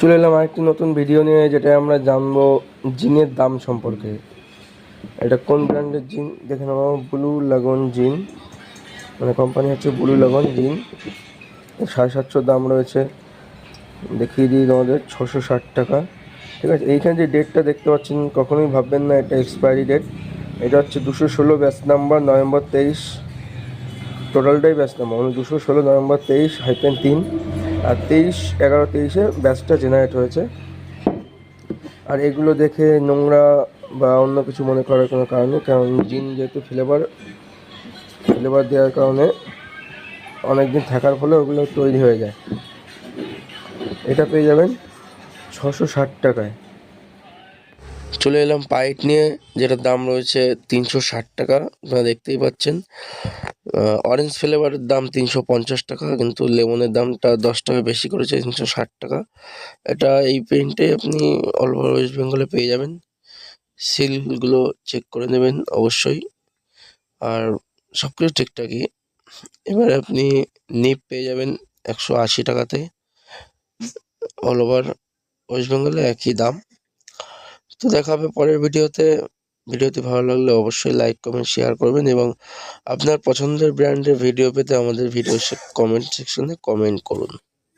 চলে এলাম আরেকটি নতুন ভিডিও নিয়ে যেটা আমরা জানব জিনের দাম সম্পর্কে। এটা কোন ব্র্যান্ডের জিন? দেখে নেব ব্লু লাগন জিন। মানে কোম্পানি হচ্ছে ব্লু লাগন জিন। সাড়ে সাতশো দাম রয়েছে। দেখিয়ে দিই তোমাদের, ছশো ষাট টাকা। ঠিক আছে, এইখানে যে ডেটটা দেখতে পাচ্ছেন, কখনোই ভাববেন না, এটা এক্সপায়ারি ডেট এটা হচ্ছে দুশো ষোলো ব্যাচ নাম্বার নভেম্বর তেইশ। টোটালটাই ব্যাচ নাম্বার মানে দুশো ষোলো, নভেম্বর তেইশ হাইপেন তিন। আর তেইশ, এগারো, তেইশে ব্যাচটা জেনারেট হয়েছে। আর এগুলো দেখে নোংরা বা অন্য কিছু মনে করার কোনো কারণ নেই, কারণ জিন যেহেতু ফ্লেভার ফ্লেভার দেওয়ার কারণে অনেক দিন থাকার ফলে ওগুলো তৈরি হয়ে যায়। এটা পেয়ে যাবেন ছশো ষাট টাকায়। চলে এলাম পাইট নিয়ে, যেটার দাম রয়েছে তিনশো ষাট টাকা, আপনারা দেখতেই পাচ্ছেন। অরেঞ্জ ফ্লেভারের দাম তিনশো পঞ্চাশ টাকা, কিন্তু লেমনের দামটা দশ টাকা বেশি করেছে, তিনশো ষাট টাকা। এটা এই পেন্টে আপনি অল ওভার ওয়েস্ট বেঙ্গলে পেয়ে যাবেন। সিলগুলো চেক করে নেবেন, অবশ্যই। আর সব কিছু ঠিকঠাকই। এবারে আপনি নিপ পেয়ে যাবেন একশো আশি টাকাতে। অল ওভার ওয়েস্ট বেঙ্গলে একই দাম। তো দেখা হবে পরের ভিডিওতে। ভিডিওটি ভালো লাগলে অবশ্যই লাইক কমেন্ট শেয়ার করবেন এবং আপনার পছন্দের ব্র্যান্ডের ভিডিও পেতে আমাদের ভিডিও কমেন্ট সেকশনে কমেন্ট করুন।